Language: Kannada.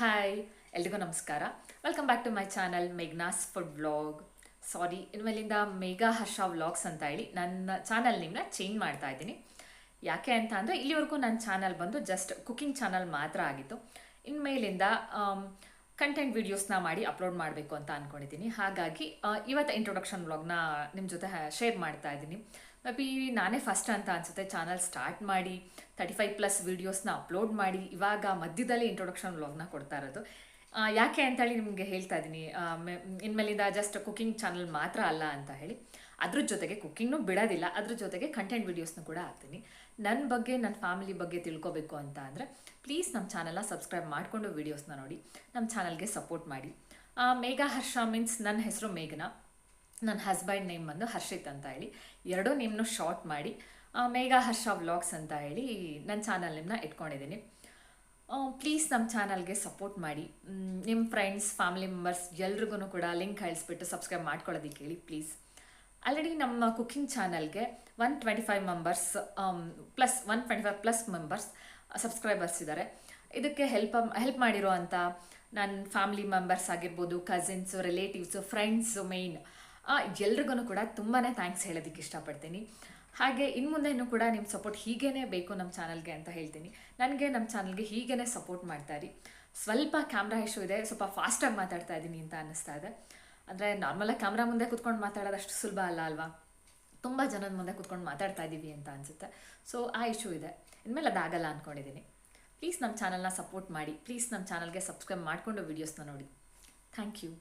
ಹಾಯ್ ಎಲ್ರಿಗೂ ನಮಸ್ಕಾರ. Welcome back to my channel Meghna's food vlog sorry ಇನ್ಮೇಲಿಂದ Megha Harsha vlogs ಅಂತ ಹೇಳಿ ನನ್ನ ಚಾನಲ್ ನೇಮ್ನ ಚೇಂಜ್ ಮಾಡ್ತಾ ಇದ್ದೀನಿ. ಯಾಕೆ ಅಂತ ಅಂದರೆ ಇಲ್ಲಿವರೆಗೂ ನನ್ನ ಚಾನಲ್ ಬಂದು ಜಸ್ಟ್ ಕುಕಿಂಗ್ ಚಾನಲ್ ಮಾತ್ರ ಆಗಿತ್ತು. ಇನ್ಮೇಲಿಂದ ಕಂಟೆಂಟ್ ವೀಡಿಯೋಸ್ನ ಮಾಡಿ ಅಪ್ಲೋಡ್ ಮಾಡಬೇಕು ಅಂತ ಅಂದ್ಕೊಂಡಿದ್ದೀನಿ ಹಾಗಾಗಿ ಆ, ಇವತ್ತು ಇಂಟ್ರೊಡಕ್ಷನ್ ವ್ಲಾಗ್ನ ನಿಮ್ಮ ಜೊತೆ ಶೇರ್ ಮಾಡ್ತಾ ಇದ್ದೀನಿ. ಮೇ ಬಿ ನಾನೇ ಫಸ್ಟ್ ಅಂತ ಅನಿಸುತ್ತೆ. ಚಾನಲ್ ಸ್ಟಾರ್ಟ್ ಮಾಡಿ ತರ್ಟಿ ಫೈವ್ ಪ್ಲಸ್ ವೀಡಿಯೋಸ್ನ ಅಪ್ಲೋಡ್ ಮಾಡಿ, ಇವಾಗ ಮಧ್ಯದಲ್ಲಿ ಇಂಟ್ರೊಡಕ್ಷನ್ ವ್ಲಾಗ್ನ ಕೊಡ್ತಾ ಇರೋದು. ಯಾಕೆ ಅಂತೇಳಿ ನಿಮಗೆ ಹೇಳ್ತಾ ಇದ್ದೀನಿ ಇನ್ಮೇಲಿಂದ ಜಸ್ಟ್ ಕುಕಿಂಗ್ ಚಾನಲ್ ಮಾತ್ರ ಅಲ್ಲ ಅಂತ ಹೇಳಿ. ಅದ್ರ ಜೊತೆಗೆ ಕುಕ್ಕಿಂಗ್ನು ಬಿಡೋದಿಲ್ಲ. ಅದ್ರ ಜೊತೆಗೆ ಕಂಟೆಂಟ್ ವೀಡಿಯೋಸ್ನ ಕೂಡ ಹಾಕ್ತೀನಿ. ನನ್ನ ಬಗ್ಗೆ ನನ್ನ ಫ್ಯಾಮಿಲಿ ಬಗ್ಗೆ ತಿಳ್ಕೊಬೇಕು ಅಂತ ಅಂದರೆ ಪ್ಲೀಸ್ ನಮ್ಮ ಚಾನಲ್ನ ಸಬ್ಸ್ಕ್ರೈಬ್ ಮಾಡಿಕೊಂಡು ವೀಡಿಯೋಸ್ನ ನೋಡಿ. ನಮ್ಮ ಚಾನಲ್ಗೆ ಸಪೋರ್ಟ್ ಮಾಡಿ. ಮೇಘಾ ಹರ್ಷ ಮೀನ್ಸ್ ನನ್ನ ಹೆಸರು ಮೇಘನಾ. ನನ್ನ ಹಸ್ಬೆಂಡ್ ನೇಮ್ ಬಂದು ಹರ್ಷಿತ್ ಅಂತ ಹೇಳಿ. ಎರಡೂ ನಿಮ್ಮನ್ನು ಶಾರ್ಟ್ ಮಾಡಿ ಮೇಘಾ ಹರ್ಷ ವ್ಲಾಗ್ಸ್ ಅಂತ ಹೇಳಿ ನನ್ನ ಚಾನಲ್ ನಿಮ್ಮನ್ನ ಇಟ್ಕೊಂಡಿದ್ದೀನಿ ಪ್ಲೀಸ್ ನಮ್ಮ ಚಾನಲ್ಗೆ ಸಪೋರ್ಟ್ ಮಾಡಿ. ನಿಮ್ಮ ಫ್ರೆಂಡ್ಸ್ ಫ್ಯಾಮಿಲಿ ಮೆಂಬರ್ಸ್ ಎಲ್ರಿಗೂ ಕೂಡ ಲಿಂಕ್ ಕಳಿಸ್ಬಿಟ್ಟು ಸಬ್ಸ್ಕ್ರೈಬ್ ಮಾಡ್ಕೊಳ್ಳೋದಕ್ಕೆ ಹೇಳಿ ಪ್ಲೀಸ್ ಆಲ್ರೆಡಿ ನಮ್ಮ ಕುಕ್ಕಿಂಗ್ ಚಾನಲ್ಗೆ one twenty five members plus one twenty five plus members subscribers ಇದ್ದಾರೆ ಇದಕ್ಕೆ ಹೆಲ್ಪ್ ಹೆಲ್ಪ್ ಮಾಡಿರೋ ಅಂತ ನನ್ನ ಫ್ಯಾಮಿಲಿ ಮೆಂಬರ್ಸ್ ಆಗಿರ್ಬೋದು ಕಸಿನ್ಸು ರಿಲೇಟಿವ್ಸು ಫ್ರೆಂಡ್ಸು ಮೇಯ್ನ್ ಎಲ್ರಿಗೂ ಕೂಡ ತುಂಬಾ ಥ್ಯಾಂಕ್ಸ್ ಹೇಳೋದಕ್ಕೆ ಇಷ್ಟಪಡ್ತೀನಿ. ಹಾಗೆ ಇನ್ನು ಮುಂದೆನೂ ಕೂಡ ನಿಮ್ಮ ಸಪೋರ್ಟ್ ಹೀಗೇ ಬೇಕು ನಮ್ಮ ಚಾನಲ್ಗೆ ಅಂತ ಹೇಳ್ತೀನಿ. ನನಗೆ ನಮ್ಮ ಚಾನಲ್ಗೆ ಹೀಗೇ ಸಪೋರ್ಟ್ ಮಾಡ್ತಾ ಇರಿ ಸ್ವಲ್ಪ ಕ್ಯಾಮ್ರಾ ಇಶ್ಯೂ ಇದೆ, ಸ್ವಲ್ಪ ಫಾಸ್ಟಾಗಿ ಮಾತಾಡ್ತಾ ಇದ್ದೀನಿ ಅಂತ ಅನ್ನಿಸ್ತಾ ಇದೆ. ಅಂದರೆ ನಾರ್ಮಲಾಗಿ ಕ್ಯಾಮ್ರಾ ಮುಂದೆ ಕೂತ್ಕೊಂಡು ಮಾತಾಡೋದು ಅಷ್ಟು ಸುಲಭ ಅಲ್ಲ ಅಲ್ವಾ? ತುಂಬ ಜನದ ಮುಂದೆ ಕುತ್ಕೊಂಡು ಮಾತಾಡ್ತಾ ಇದ್ದೀವಿ ಅಂತ ಅನಿಸುತ್ತೆ. ಸೊ ಆ ಇಶ್ಯೂ ಇದೆ. ಇನ್ಮೇಲೆ ಅದಾಗಲ್ಲ ಅಂದ್ಕೊಂಡಿದ್ದೀನಿ ಪ್ಲೀಸ್ ನಮ್ಮ ಚಾನಲ್ನ ಸಪೋರ್ಟ್ ಮಾಡಿ. ಪ್ಲೀಸ್ ನಮ್ಮ ಚಾನಲ್ಗೆ ಸಬ್ಸ್ಕ್ರೈಬ್ ಮಾಡಿಕೊಂಡು ವೀಡಿಯೋಸ್ನ ನೋಡಿ. Thank you